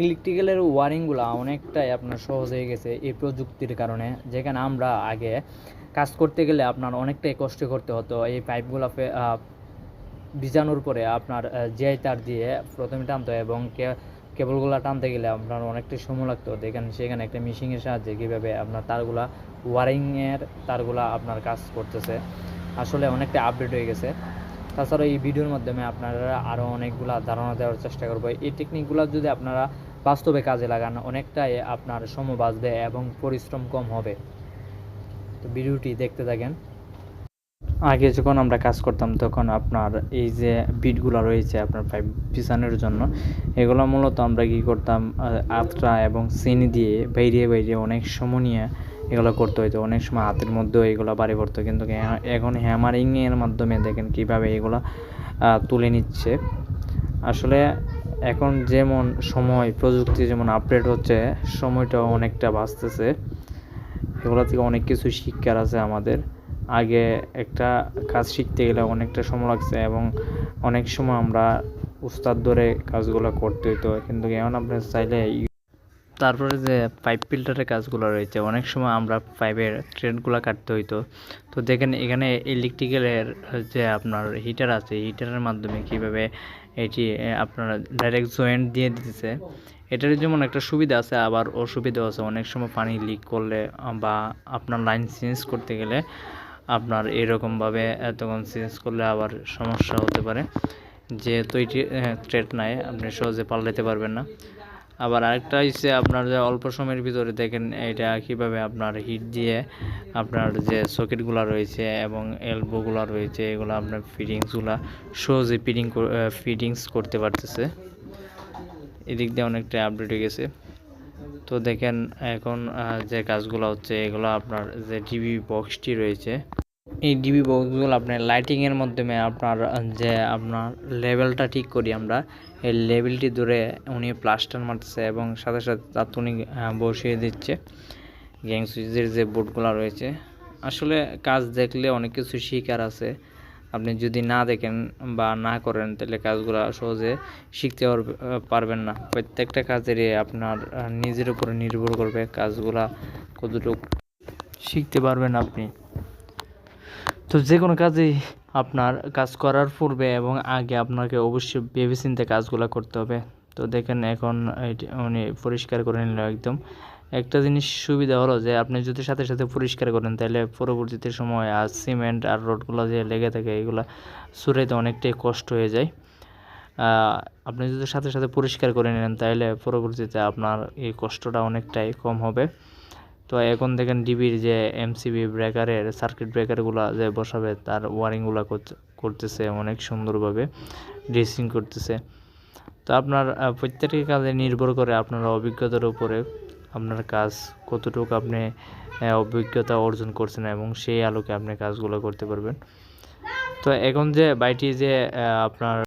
ইলেকট্রিক্যালের ওয়ারিংগুলো অনেকটাই আপনার সহজ হয়ে গেছে এই প্রযুক্তির কারণে। যেখানে আমরা আগে কাজ করতে গেলে আপনার অনেকটাই কষ্ট করতে হতো। এই পাইপগুলো ভিজানোর পরে আপনার জিআই তার দিয়ে প্রথমে টানতে এবং কেবলগুলো টানতে গেলে আপনার অনেকটাই সময় লাগতো। দেখেন সেখানে একটা মেশিনের সাহায্যে কীভাবে আপনার তারগুলা ওয়ারিংয়ের তারগুলা আপনার কাজ করতেছে। আসলে অনেকটা আপডেট হয়ে গেছে। তাছাড়া এই ভিডিওর মাধ্যমে আপনারা আরও অনেকগুলা ধারণা দেওয়ার চেষ্টা করব। এই টেকনিকগুলো যদি আপনারা বাস্তবে কাজে লাগান অনেকটাই আপনার সময় বাঁচবে এবং পরিশ্রম কম হবে। তো ভিডিওটি দেখতে থাকেন। আগে যখন আমরা কাজ করতাম, তখন আপনার এই যে বিটগুলো রয়েছে আপনার পাইপ পিছানোর জন্য, এগুলো মূলত আমরা কি করতাম আতটা এবং চিনি দিয়ে বাইরে বাইরে অনেক সময় নিয়ে এগুলো করতে হইতো। অনেক সময় হাতের মধ্যেও এগুলো বাড়ি পড়তো। কিন্তু এখন হ্যামারিংয়ের মাধ্যমে দেখেন কীভাবে এগুলো তুলে নিচ্ছে। আসলে এখন যেমন সময়, প্রযুক্তি যেমন আপডেট হচ্ছে, সময়টাও অনেকটা বাঁচতেছে। এগুলো থেকে অনেক কিছু শিক্ষার আছে আমাদের। আগে একটা কাজ শিখতে গেলে অনেকটা সময় লাগছে এবং অনেক সময় আমরা উস্তাদ ধরে কাজগুলো করতে হতো কিন্তু এখন আপনি চাইলে তারপরে যে পাইপ ফিল্টারের কাজগুলো রয়েছে, অনেক সময় আমরা পাইপের থ্রেডগুলো কাটতে হইতো। তো দেখেন, এখানে ইলেকট্রিক্যালের যে আপনার হিটার আছে হিটারের মাধ্যমে কীভাবে এটি আপনার ডাইরেক্ট জয়েন্ট দিয়ে দিতেছে। এটার যেমন একটা সুবিধা আছে, আবার অসুবিধাও আছে। অনেক সময় পানি লিক করলে বা আপনার লাইন চেঞ্জ করতে গেলে আপনার এরকমভাবে তখন চেঞ্জ করলে আবার সমস্যা হতে পারে। যেহেতু এটি থ্রেড নাই, আপনি সহজে পাল্টাতে পারবেন না। আবার আরেকটা হচ্ছে আপনার যে অল্প সময়ের ভিতরে দেখেন এটা কীভাবে আপনার হিট দিয়ে আপনার যে সকেটগুলো রয়েছে এবং এলবোগুলো রয়েছে, এগুলো আপনার ফিটিংসগুলো সহজে ফিটিং ফিটিংস করতে পারতেছে। এদিক দিয়ে অনেকটা আপডেট হয়ে গেছে। তো দেখেন এখন যে কাজগুলো হচ্ছে, এগুলো আপনার যে টিভি বক্সটি রয়েছে এই ডিবি বক্সগুলো আপনার লাইটিংয়ের মাধ্যমে আপনার যে আপনার লেভেলটা ঠিক করি আমরা, এই লেভেলটি ধরে উনি প্লাস্টার মারতেছে এবং সাথে সাথে তাৎক্ষণিক বসিয়ে দিচ্ছে। গ্যাং সুইচের যে বোর্ডগুলো রয়েছে। আসলে কাজ দেখলে অনেক কিছু শিকার আছে। আপনি যদি না দেখেন বা না করেন, তাহলে কাজগুলো সহজে শিখতে পারবে- পারবেন না। প্রত্যেকটা কাজেরই আপনার নিজের উপরে নির্ভর করবে কাজগুলা কতটুকু শিখতে পারবেন আপনি। তো যে কোনো কাজেই আপনার কাজ করার পূর্বে এবং আগে আপনাকে অবশ্যই ভেবেচিন্তে কাজগুলো করতে হবে। তো দেখেন এখন উনি পরিষ্কার করে নিল একদম। একটা জিনিস সুবিধা হলো যে আপনি যদি সাথে সাথে পরিষ্কার করেন তাহলে পরবর্তীতে সময় আর সিমেন্ট আর রোডগুলো যে লেগে থাকে এগুলো সুরাইতে অনেকটাই কষ্ট হয়ে যায়। আপনি যদি সাথে সাথে পরিষ্কার করে নেন তাহলে পরবর্তীতে আপনার এই কষ্টটা অনেকটাই কম হবে। তো এখন দেখেন ডিবির যে এমসিবি ব্রেকারের সার্কিট ব্রেকারগুলো যে বসাবে, তার ওয়ারিংগুলো করতেছে অনেক সুন্দরভাবে ড্রেসিং করতেছে। তো আপনার প্রত্যেকটি কাজে নির্ভর করে আপনার অভিজ্ঞতার উপরে, আপনার কাজ কতটুকু আপনি অভিজ্ঞতা অর্জন করছেন এবং সেই আলোকে আপনি কাজগুলো করতে পারবেন। তো এখন যে বাইটি যে আপনার